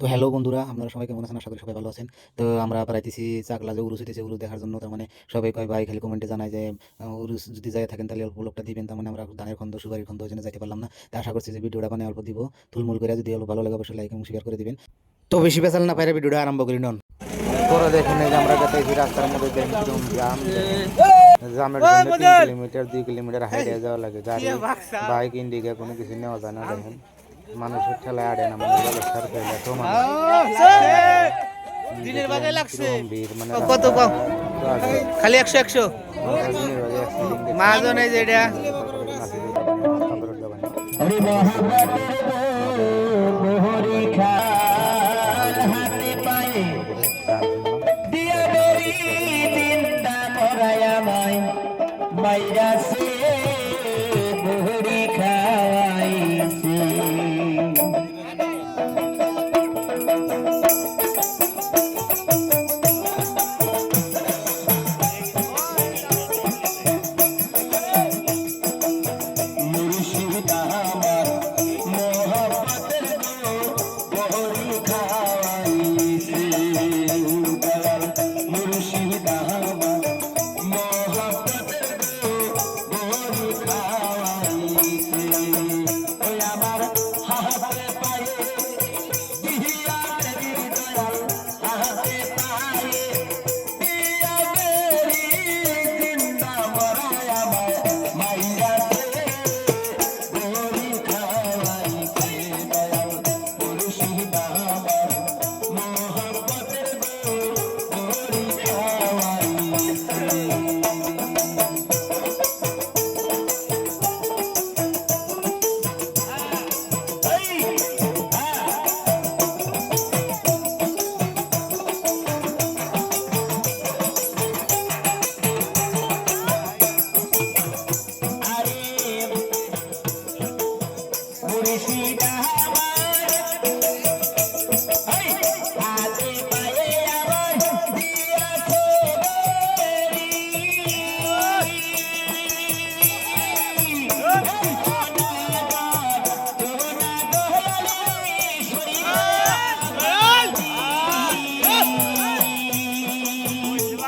তো হ্যালো বন্ধুরা আপনারা সবাই কেমন আছেন? আশা করি সবাই ভালো আছেন। তো আমরা প্রাইতেছি চাকলা যে উরুস হইতেছে উরুস দেখার জন্য। তার মানে সবাই কয় ভাই খালি কমেন্টে জানায় যে উরুস যদি যাই থাকেন তাহলে অল্প লোকটা দিবেন। তার মানে আমরা ধানের খন্দ সুপারির খন্দ ওই জন্য যাইতে পারলাম না। তা আশা করছি যে ভিডিওটা মানে অল্প দিব। তুলমুল করে যদি অল্প ভালো লাগে অবশ্যই লাইক এবং শেয়ার করে দিবেন। তো বেশি পেছাল না পারে ভিডিওটা আরম্ভ করি নন। তোরা দেখুন এই যে আমরা যাইতেছি রাস্তার মধ্যে কীরকম জাম জামের জন্য তিন কিলোমিটার দুই কিলোমিটার হাইটে যাওয়া লাগে। গাড়ি বাইক ইন্ডিকা কোনো কিছু নেওয়া যায় না দেখেন। মানুষ ঠেলা আড়ে না মানে বলে সার ফেলে তো দিনের বাজে লাগছে। কত কম? খালি একশো একশো। মাহাজন এই যে এটা। মাইরা সে Música